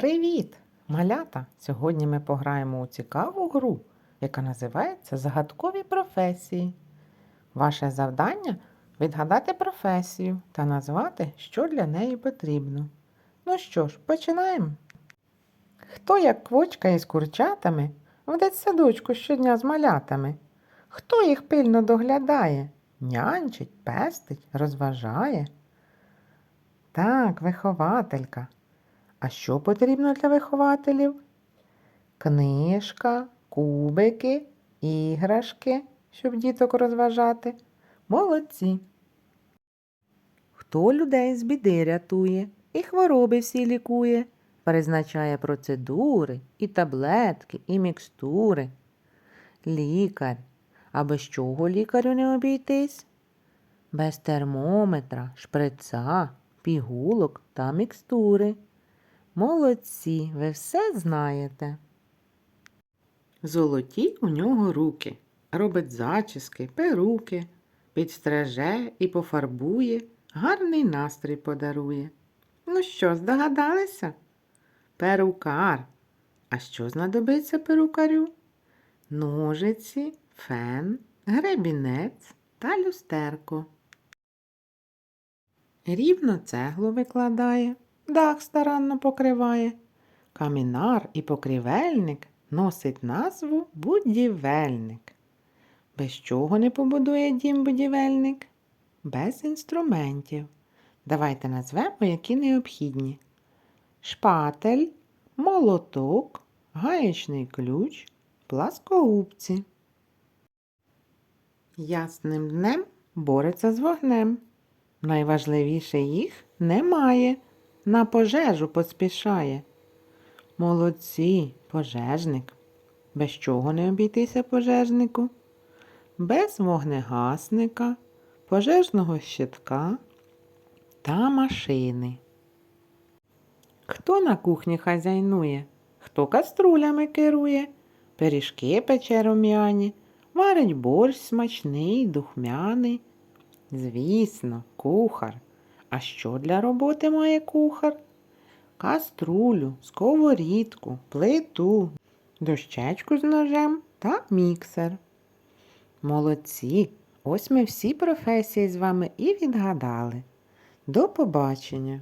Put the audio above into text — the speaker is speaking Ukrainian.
Привіт, малята! Сьогодні ми пограємо у цікаву гру, яка називається Загадкові професії. Ваше завдання відгадати професію та назвати, що для неї потрібно. Ну що ж, починаємо. Хто як квочка із курчатами в дитсадочку щодня з малятами? Хто їх пильно доглядає? Нянчить, пестить, розважає? Так, вихователька. А що потрібно для вихователів? Книжка, кубики, іграшки, щоб діток розважати. Молодці. Хто людей з біди рятує і хвороби всі лікує, призначає процедури, і таблетки, і мікстури. Лікар. А без чого лікарю не обійтись? Без термометра, шприца, пігулок та мікстури. Молодці, ви все знаєте. Золоті у нього руки, робить зачіски, перуки, підстреже і пофарбує, гарний настрій подарує. Ну що, здогадалися? Перукар. А що знадобиться перукарю? Ножиці, фен, гребінець та люстерко. Рівно цеглу викладає, дах старанно покриває. Камінар і покрівельник носить назву будівельник. Без чого не побудує дім будівельник? Без інструментів. Давайте назвемо, які необхідні. Шпатель, молоток, гаєчний ключ, пласкогубці. Ясним днем бореться з вогнем. Найважливіше їх немає, на пожежу поспішає. Молодці, пожежник. Без чого не обійтися пожежнику? Без вогнегасника, пожежного щитка та машини. Хто на кухні хазяйнує? Хто каструлями керує? Пиріжки пече рум'яні, варить борщ смачний, духмяний. Звісно, кухар. А що для роботи має кухар? Каструлю, сковорідку, плиту, дощечку з ножем та міксер. Молодці! Ось ми всі професії з вами і відгадали. До побачення!